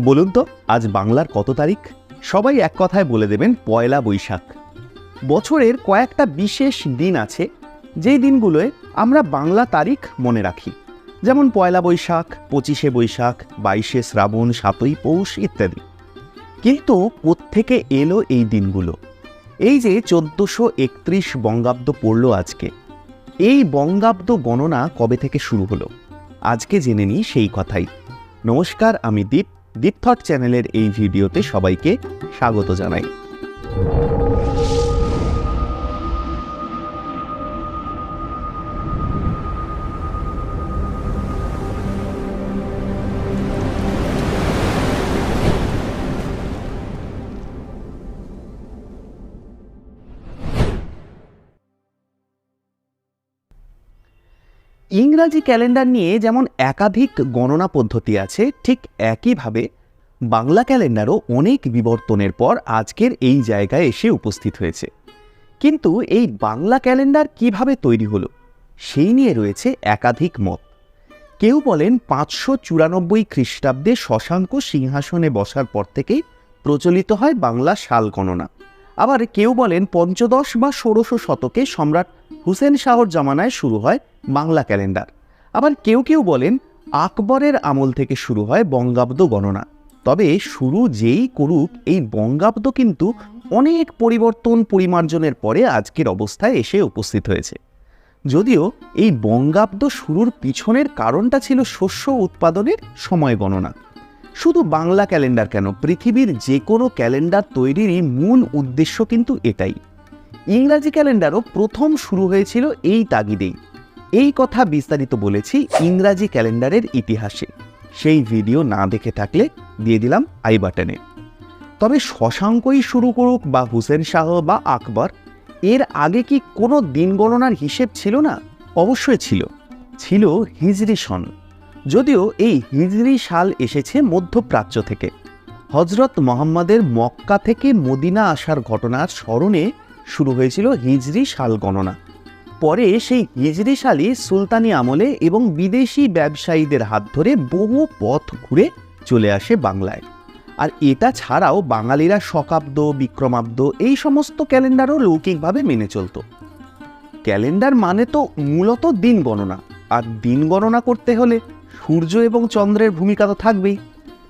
বলুন তো, আজ বাংলার কত তারিখ? সবাই এক কথায় বলে দেবেন পয়লা বৈশাখ। বছরের কয়েকটা বিশেষ দিন আছে, যেই দিনগুলোয় আমরা বাংলা তারিখ মনে রাখি। যেমন পয়লা বৈশাখ, পঁচিশে বৈশাখ, বাইশে শ্রাবণ, সাতই পৌষ ইত্যাদি। কিন্তু কোত্থেকে এলো এই দিনগুলো? এই যে চোদ্দোশো একত্রিশ বঙ্গাব্দ পড়ল আজকে। এই বঙ্গাব্দ গণনা কবে থেকে শুরু হলো? আজকে জেনে নিই সেই কথাই। নমস্কার, আমি দীপ। দীপথট চ্যানেলের এই ভিডিওতে সবাইকে স্বাগত জানাই। ইংরাজি ক্যালেন্ডার নিয়ে যেমন একাধিক গণনা পদ্ধতি আছে, ঠিক একইভাবে বাংলা ক্যালেন্ডারও অনেক বিবর্তনের পর আজকের এই জায়গায় এসে উপস্থিত হয়েছে। কিন্তু এই বাংলা ক্যালেন্ডার কীভাবে তৈরি হলো, সেই নিয়ে রয়েছে একাধিক মত। কেউ বলেন পাঁচশো চুরানব্বই খ্রিস্টাব্দে শশাঙ্ক সিংহাসনে বসার পর থেকেই প্রচলিত হয় বাংলা সাল গণনা। আবার কেউ বলেন পঞ্চদশ বা ষোড়শ শতকে সম্রাট হুসেন শাহর জামানায় শুরু হয় বাংলা ক্যালেন্ডার। আবার কেউ কেউ বলেন আকবরের আমল থেকে শুরু হয় বঙ্গাব্দ গণনা। তবে শুরু যেই করুক, এই বঙ্গাব্দ কিন্তু অনেক পরিবর্তন পরিমার্জনের পরে আজকের অবস্থায় এসে উপস্থিত হয়েছে। যদিও এই বঙ্গাব্দ শুরুর পিছনের কারণটা ছিল শস্য উৎপাদনের সময় গণনা। শুধু বাংলা ক্যালেন্ডার কেন, পৃথিবীর যে কোনো ক্যালেন্ডার তৈরিরই মূল উদ্দেশ্য কিন্তু এটাই। ইংরাজি ক্যালেন্ডারও প্রথম শুরু হয়েছিল এই তাগিদেই। এই কথা বিস্তারিত বলেছি ইংরাজি ক্যালেন্ডারের ইতিহাসে। সেই ভিডিও না দেখে থাকলে দিয়ে দিলাম আই বাটনে। তবে শশাঙ্কই শুরু করুক বা হুসেন শাহ বা আকবর, এর আগে কি কোনো দিন গণনার হিসেব ছিল না? অবশ্যই ছিল। ছিল হিজরি সন। যদিও এই হিজরি সাল এসেছে মধ্যপ্রাচ্য থেকে। হজরত মোহাম্মদের মক্কা থেকে মদিনা আসার ঘটনার স্মরণে শুরু হয়েছিল হিজরি সাল গণনা। পরে সেই হিজরি সালই সুলতানি আমলে এবং বিদেশি ব্যবসায়ীদের হাত ধরে বহু পথ ঘুরে চলে আসে বাংলায়। আর এটা ছাড়াও বাঙালিরা শকাব্দ, বিক্রমাব্দ এই সমস্ত ক্যালেন্ডারও লৌকিকভাবে মেনে চলত। ক্যালেন্ডার মানে তো মূলত দিন গণনা, আর দিন গণনা করতে হলে সূর্য এবং চন্দ্রের ভূমিকা তো থাকবেই।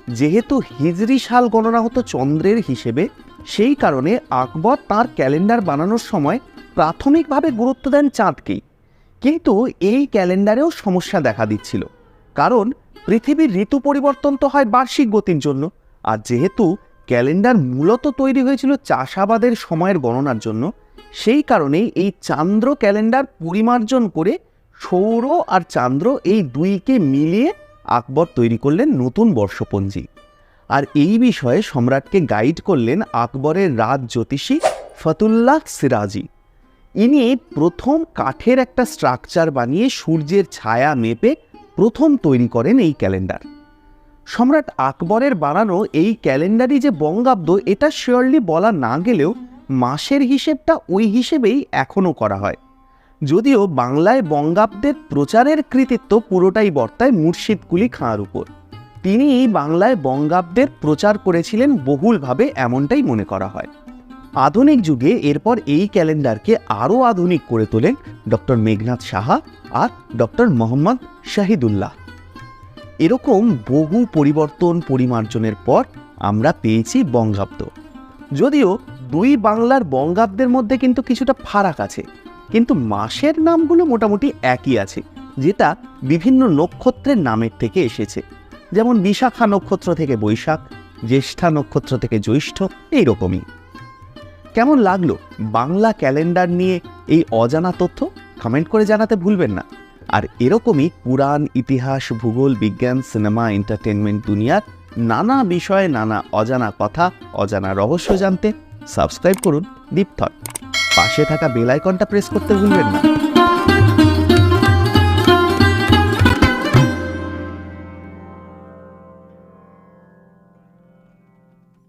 যেহেতু হিজরি সাল গণনা হতো চন্দ্রের হিসেবে সেই কারণে আকবর তার ক্যালেন্ডার বানানোর সময় প্রাথমিকভাবে গুরুত্ব দেন চাঁদকেই কিন্তু এই ক্যালেন্ডারেও সমস্যা দেখা দিচ্ছিল। কারণ পৃথিবীর ঋতু পরিবর্তন তো হয় বার্ষিক গতির জন্য। আর যেহেতু ক্যালেন্ডার মূলত তৈরি হয়েছিল চাষাবাদের সময়ের গণনার জন্য, সেই কারণেই এই চান্দ্র ক্যালেন্ডার পরিমার্জন করে সৌর আর চান্দ্র এই দুইকে মিলিয়ে আকবর তৈরি করলেন নতুন বর্ষপঞ্জি। আর এই বিষয়ে সম্রাটকে গাইড করলেন আকবরের রাজ জ্যোতিষী ফতুল্লাহ সিরাজি। ইনি প্রথম কাঠের একটা স্ট্রাকচার বানিয়ে সূর্যের ছায়া মেপে প্রথম তৈরি করেন এই ক্যালেন্ডার সম্রাট আকবরের বানানো এই ক্যালেন্ডারই যে বঙ্গাব্দ, এটা শিওরলি বলা না গেলেও মাসের হিসেবটা ওই হিসেবেই এখনও করা হয়। যদিও বাংলায় বঙ্গাব্দের প্রচারের কৃতিত্ব পুরোটাই বর্তায় মুর্শিদ কুলি খাঁর উপর। তিনি বাংলায় বঙ্গাব্দের প্রচার করেছিলেন বহুলভাবে এমনটাই মনে করা হয়। আধুনিক যুগে এরপর এই ক্যালেন্ডারকে আরও আধুনিক করে তোলেন ডক্টর মেঘনাথ সাহা আর ডক্টর মোহাম্মদ শাহিদুল্লাহ। এরকম বহু পরিবর্তন পরিমার্জনের পর আমরা পেয়েছি বঙ্গাব্দ। যদিও দুই বাংলার বঙ্গাব্দের মধ্যে কিন্তু কিছুটা ফারাক আছে, কিন্তু মাসের নামগুলো মোটামুটি একই আছে, যেটা বিভিন্ন নক্ষত্রের নামের থেকে এসেছে। যেমন বিশাখা নক্ষত্র থেকে বৈশাখ, জ্যেষ্ঠা নক্ষত্র থেকে জ্যৈষ্ঠ, এইরকমই। কেমন লাগল বাংলা ক্যালেন্ডার নিয়ে এই অজানা তথ্য? কমেন্ট করে জানাতে ভুলবেন না। আর এরকমই পুরাণ, ইতিহাস, ভূগোল, বিজ্ঞান, সিনেমা এন্টারটেনমেন্ট দুনিয়ার নানা বিষয়ে নানা অজানা কথা, অজানা রহস্য জানতে সাবস্ক্রাইব করুন দীপথট পাশে থাকা বেল আইকনটা প্রেস করতে ভুলবেন না।